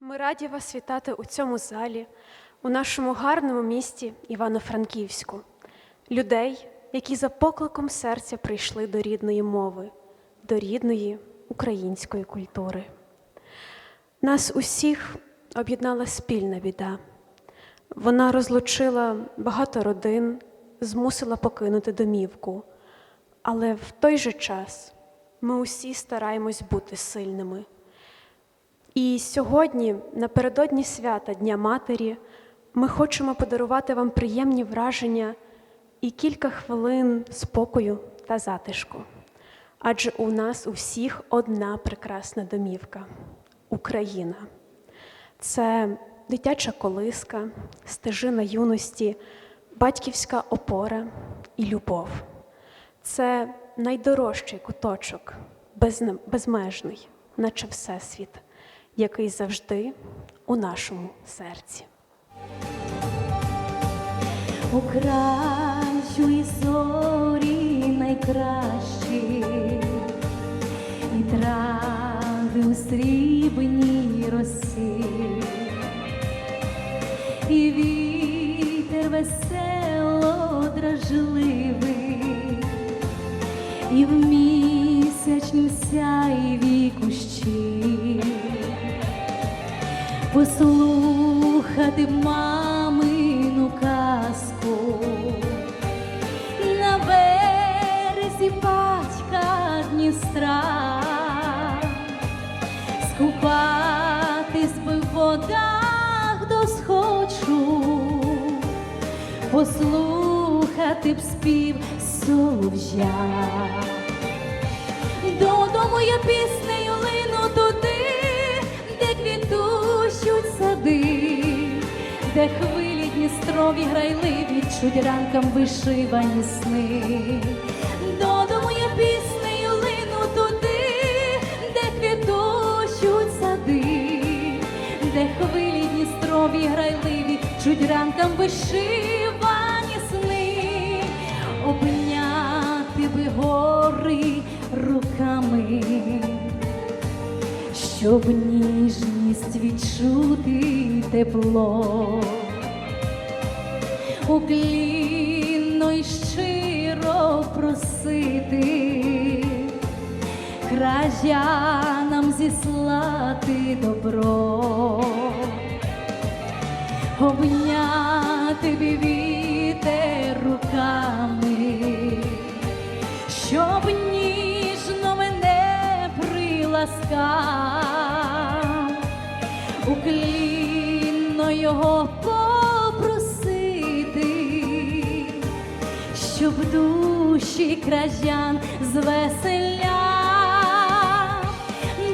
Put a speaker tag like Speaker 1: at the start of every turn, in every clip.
Speaker 1: Ми раді вас вітати у цьому залі, у нашому гарному місті Івано-Франківську, людей, які за покликом серця прийшли до рідної мови, до рідної української культури. Нас усіх об'єднала спільна біда. Вона розлучила багато родин, змусила покинути домівку. Але в той же час ми усі стараємось бути сильними. І сьогодні, напередодні свята Дня Матері, ми хочемо подарувати вам приємні враження і кілька хвилин спокою та затишку. Адже у нас у всіх одна прекрасна домівка Україна. Це дитяча колиска, стежина юності, батьківська опора і любов. Це найдорожчий куточок, безмежний, наче Всесвіт, який завжди у нашому серці.
Speaker 2: У кращу і зорі найкращі, і трави у срібній росі, і вітер весело дражливий, і в місячнім сяйві кущі послухати мамину казку. На березі батька Дністра, скупатись би в водах до схочу, послухати б спів солов'я. Додому я піснею де хвилі дністрові грайливі чуть ранкам вишивані сни. Додому я піснею лину туди, де квітущуть сади, де хвилі дністрові грайливі чуть ранкам вишивані сни, обняти би гори руками, щоб ніжність відчути тепло, уклінно й щиро просити, кражанам зіслати добро. Обняти вітер руками, щоб ніжно мене приласкав, уклінно його попросити, щоб душі кражан звеселяв.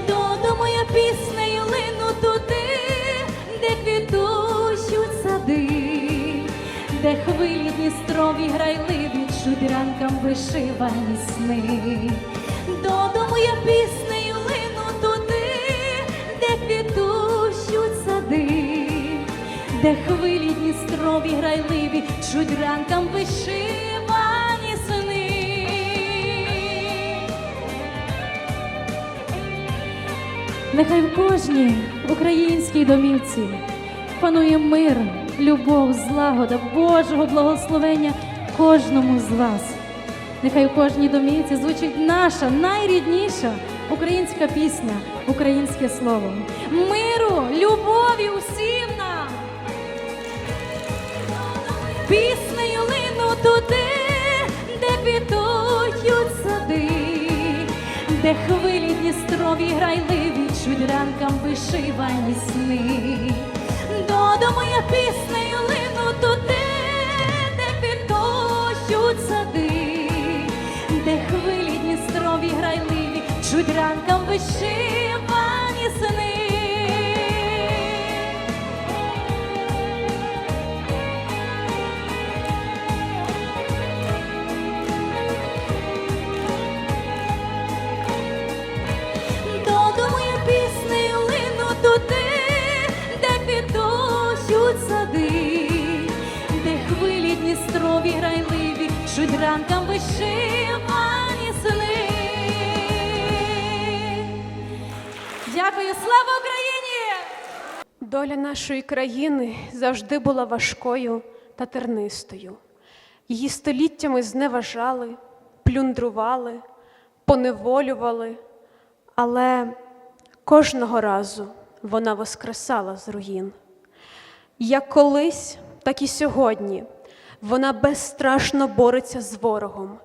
Speaker 2: Додому я піснею лину туди, де квітущуть сади, де хвилі дністрові грайливі чуть ранкам вишивані сни. Додому я піснею де хвилі дністрові грайливі чуть ранкам вишивані сни. Нехай в кожній українській домівці панує мир, любов, злагода, Божого благословення кожному з вас. Нехай у кожній домівці звучить наша найрідніша українська пісня, українське слово. Миру, любові усім дністрові грайливі чуть ранкам вишивані сни. Додому я піснею лину туди, де підтощуть сади, де хвилі дністрові грайливі чуть ранкам вишивані сни. Ранкам вишивані сни. Дякую, слава Україні!
Speaker 1: Доля нашої країни завжди була важкою та тернистою. Її століттями зневажали, плюндрували, поневолювали, але кожного разу вона воскресала з руїн. Як колись, так і сьогодні вона безстрашно бореться з ворогом.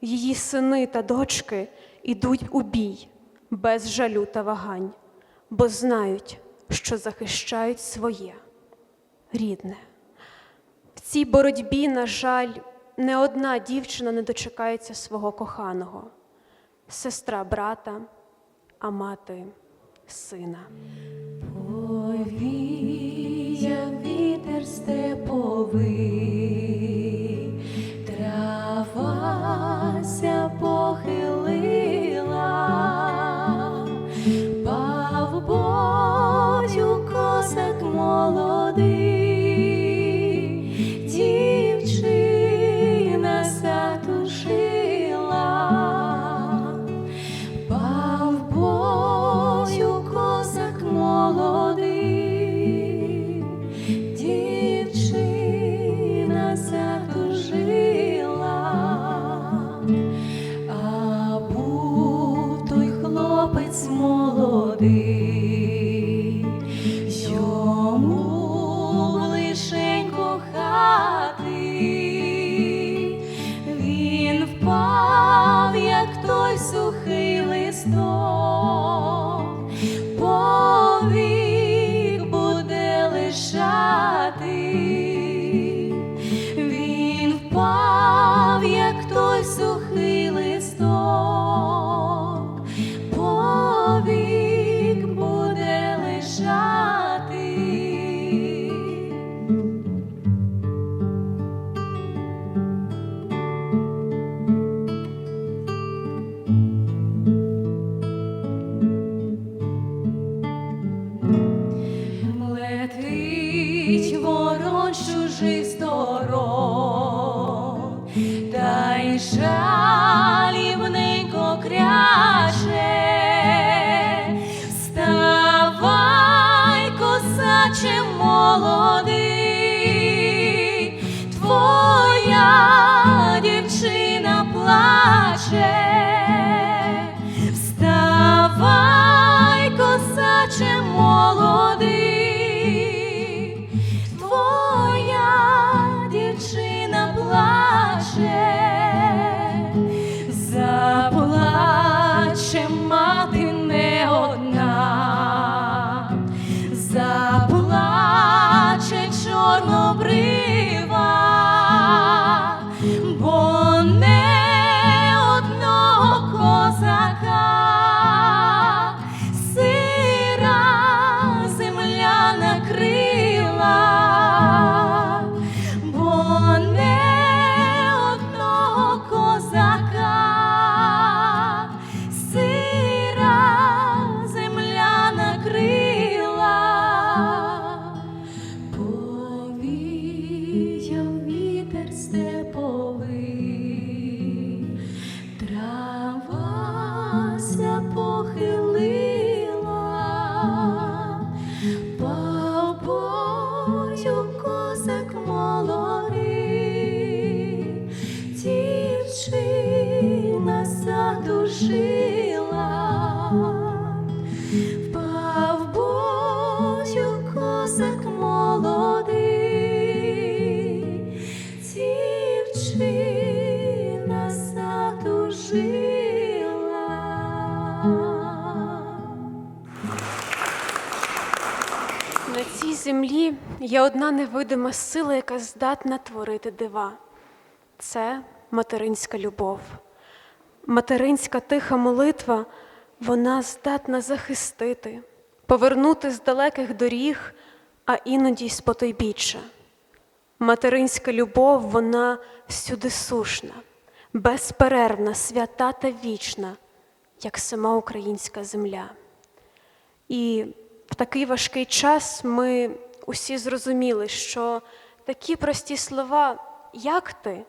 Speaker 1: Її сини та дочки ідуть у бій без жалю та вагань, бо знають, що захищають своє рідне. В цій боротьбі, на жаль, не одна дівчина не дочекається свого коханого, сестра брата, а мати сина.
Speaker 2: Повіяв вітер степовий, травася похилила, пав бою косак молодий, сторон, та й жалібненько кряче. Молодий, твоя дівчина плаче. Травася похилила,
Speaker 1: є одна невидима сила, яка здатна творити дива. Це материнська любов. Материнська тиха молитва, вона здатна захистити, повернути з далеких доріг, а іноді й з. Материнська любов, вона всюди сушна, безперервна, свята та вічна, як сама українська земля. І в такий важкий час ми усі зрозуміли, що такі прості слова, як ти,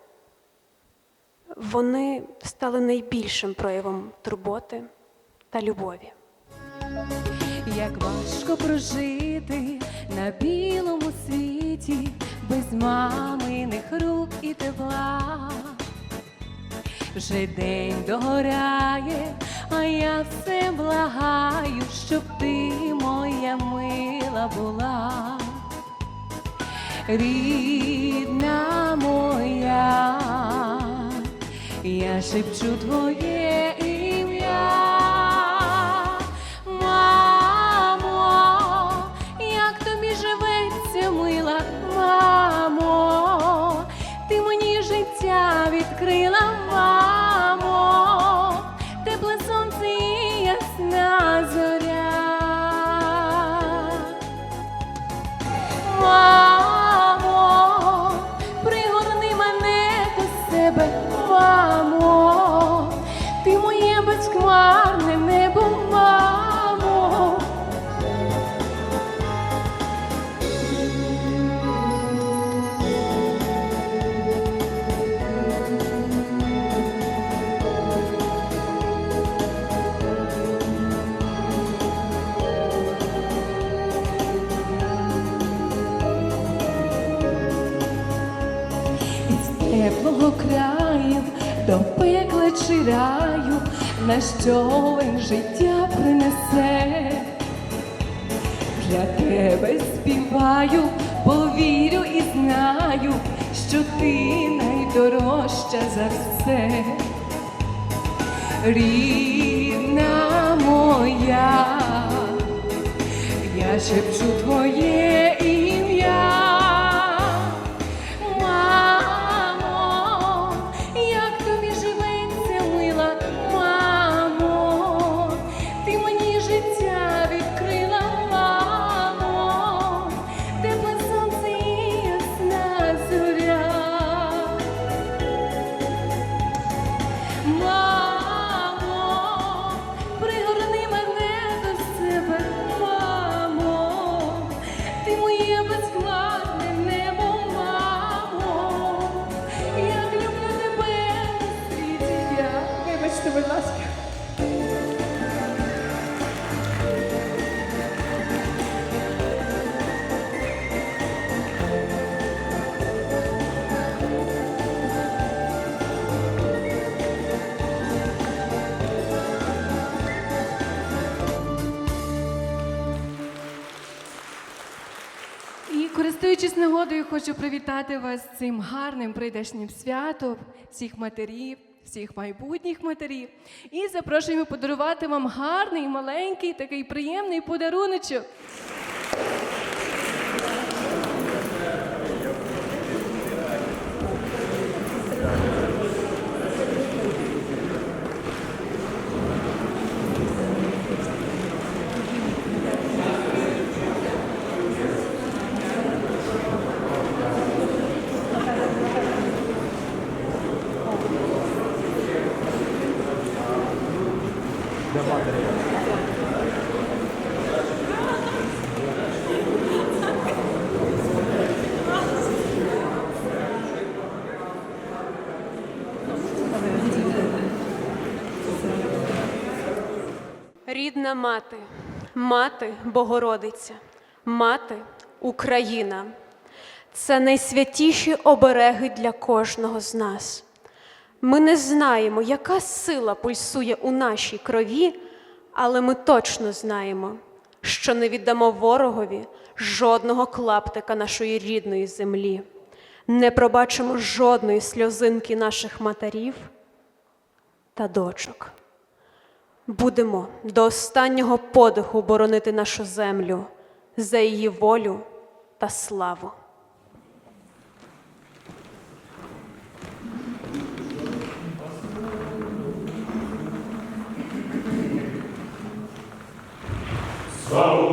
Speaker 1: вони стали найбільшим проявом турботи та любові.
Speaker 2: Як важко прожити на білому світі без маминих рук і тепла. Вже день догоряє, а я все благаю, щоб ти моя мила була. Рідна моя, я шепчу твоє теплого краю до пекла чи раю, на що він життя принесе. Для тебе співаю, повірю і знаю, що ти найдорожча за все. Рідна моя, я шепчу твоє користуючись нагодою, хочу привітати вас з цим гарним прийдешнім святом, всіх матерів, всіх майбутніх матерів. І запрошуємо подарувати вам гарний, маленький, такий приємний подаруночок.
Speaker 1: Рідна мати, мати Богородиця, мати Україна. Це найсвятіші обереги для кожного з нас. Ми не знаємо, яка сила пульсує у нашій крові, але ми точно знаємо, що не віддамо ворогові жодного клаптика нашої рідної землі, не пробачимо жодної сльозинки наших матерів та дочок. Будемо до останнього подиху боронити нашу землю за її волю та славу.
Speaker 3: Україна,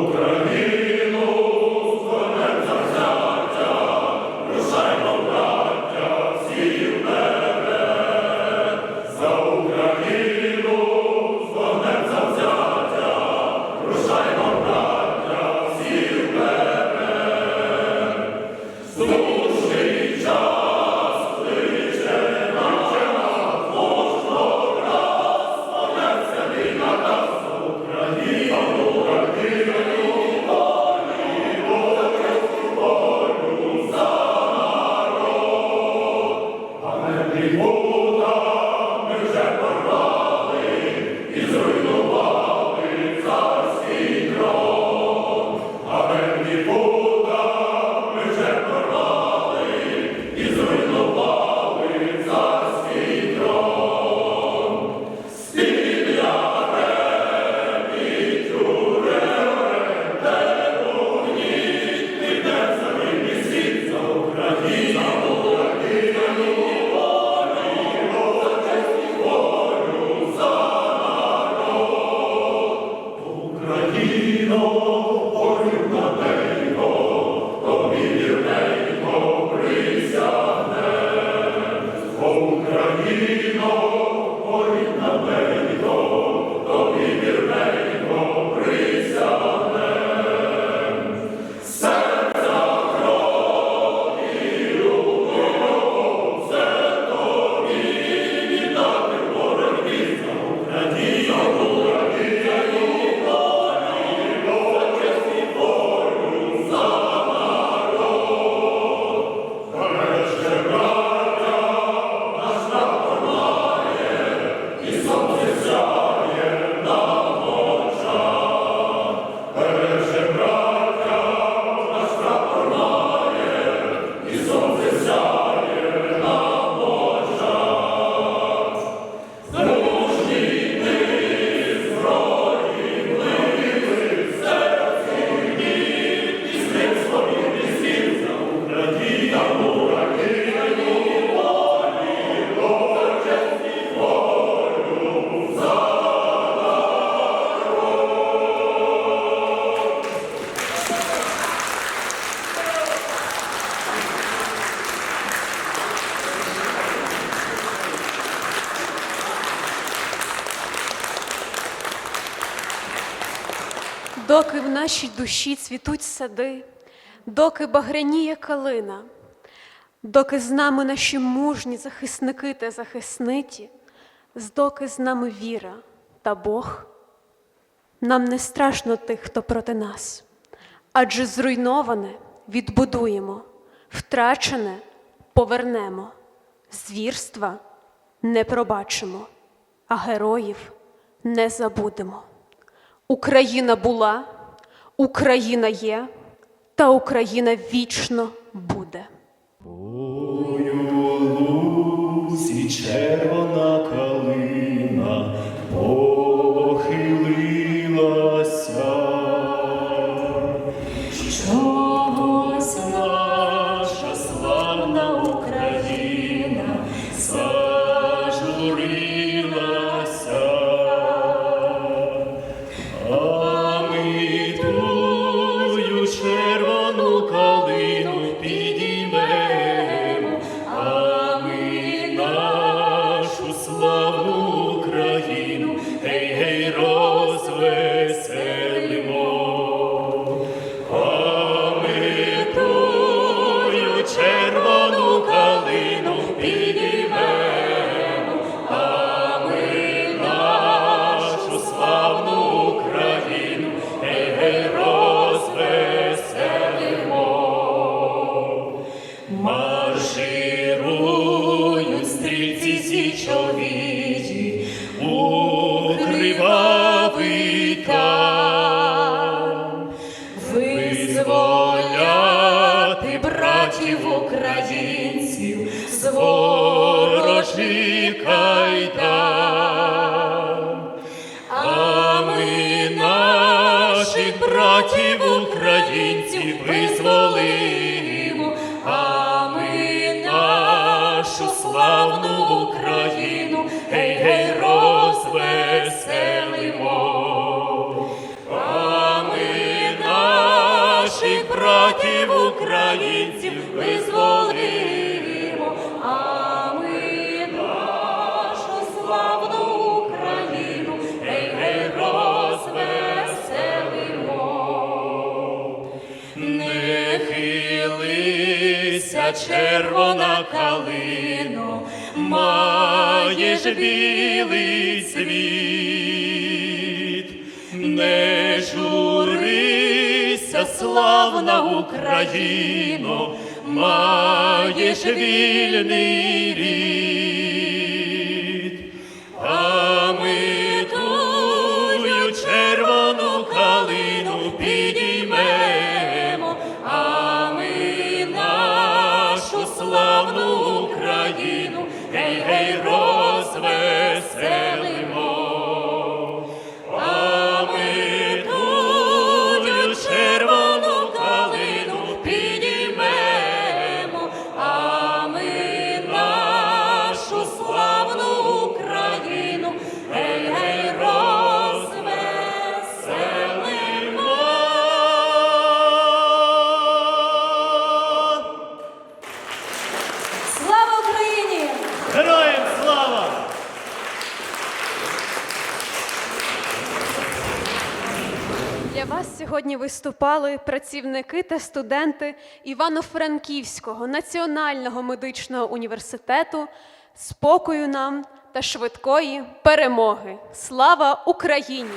Speaker 1: нашій душі цвітуть сади, доки багряніє калина, доки з нами наші мужні захисники та захисниті, доки з нами віра та Бог, нам не страшно тих, хто проти нас, адже зруйноване відбудуємо, втрачене повернемо, звірства не пробачимо, а героїв не забудемо. Україна була, Україна є, та Україна вічно буде.
Speaker 2: Бою лусі калина славну Україну, гей, гей, розвеселимо. А ми наших братів українців визволимо, хилися, червона калино, маєш білий світ, не журися, славна Україно, маєш вільний рід.
Speaker 1: Сьогодні виступали працівники та студенти Івано-Франківського національного медичного університету. Спокою нам та швидкої перемоги. Слава Україні!